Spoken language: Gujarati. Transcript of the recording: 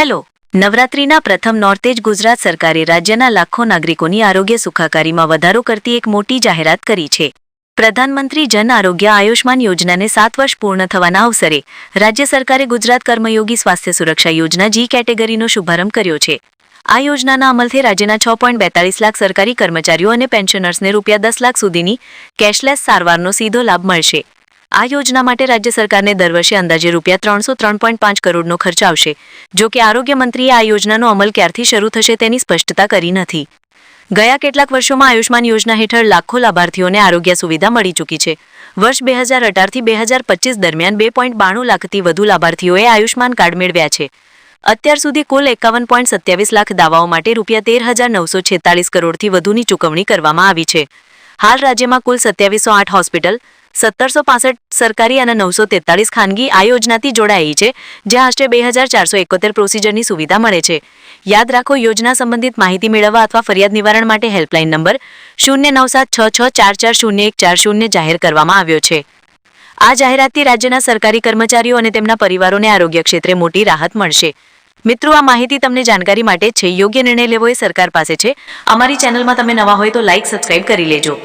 હેલો. નવરાત્રીના પ્રથમ નોર્તેજ ગુજરાત સરકારે રાજ્યના લાખો નાગરિકોની આરોગ્ય સુખાકારીમાં વધારો કરતી એક મોટી જાહેરાત કરી છે. પ્રધાનમંત્રી જન આરોગ્ય આયુષ્માન યોજનાને સાત વર્ષ પૂર્ણ થવાના અવસરે રાજ્ય સરકારે ગુજરાત કર્મયોગી સ્વાસ્થ્ય સુરક્ષા યોજના જી કેટેગરીનો શુભારંભ કર્યો છે. આ યોજનાના અમલથી રાજ્યના છ પોઈન્ટ બેતાળીસ લાખ સરકારી કર્મચારીઓ અને પેન્શનર્સને રૂપિયા દસ લાખ સુધીની કેશલેસ સારવારનો સીધો લાભ મળશે. આ યોજના માટે રાજ્ય સરકારને દર વર્ષે અંદાજે રૂપિયા ત્રણસો ત્રણ પોઈન્ટ પાંચ કરોડનો ખર્ચ આવશે. જો કે આરોગ્ય મંત્રીએ આ યોજનાનો અમલ ક્યારથી શરૂ થશે તેની સ્પષ્ટતા કરી નથી. ગયા કેટલાક વર્ષોમાં આયુષ્માન યોજના હેઠળ લાખો લાભાર્થીઓને આરોગ્ય સુવિધા મળી ચૂકી છે. વર્ષ બે હજાર અઢારથી બે હજાર પચીસ દરમિયાન બે પોઈન્ટ બાણું લાખથી વધુ લાભાર્થીઓએ આયુષ્માન કાર્ડ મેળવ્યા છે. અત્યાર સુધી કુલ એકાવન પોઈન્ટ સત્યાવીસ લાખ દાવાઓ માટે રૂપિયા તેર હજાર નવસો છેતાલીસ કરોડથી વધુની ચૂકવણી કરવામાં આવી છે. હાલ રાજ્યમાં કુલ સત્યાવીસો આઠ હોસ્પિટલ સત્તરસો સરકારી અને નવસો તેતાળીસ ખાનગી આ યોજનાથી જોડાઈ છે, જ્યાં આશરે બે હજાર ચારસો એકોતેર પ્રોસિજરની સુવિધા મળે છે. યાદ રાખો, યોજના સંબંધિત માહિતી મેળવવા અથવા ફરિયાદ નિવારણ માટે હેલ્પલાઇન નંબર શૂન્ય નવ સાત છ છ ચાર ચાર શૂન્ય એક ચાર શૂન્ય જાહેર કરવામાં આવ્યો છે. આ જાહેરાતથી રાજ્યના સરકારી કર્મચારીઓ અને તેમના પરિવારોને આરોગ્ય ક્ષેત્રે મોટી રાહત મળશે. મિત્રો, આ માહિતી તમને જાણકારી માટે છે, યોગ્ય નિર્ણય લેવો એ સરકાર પાસે છે. અમારી ચેનલમાં તમે નવા હોય તો લાઇક સબસ્ક્રાઇબ કરી લેજો.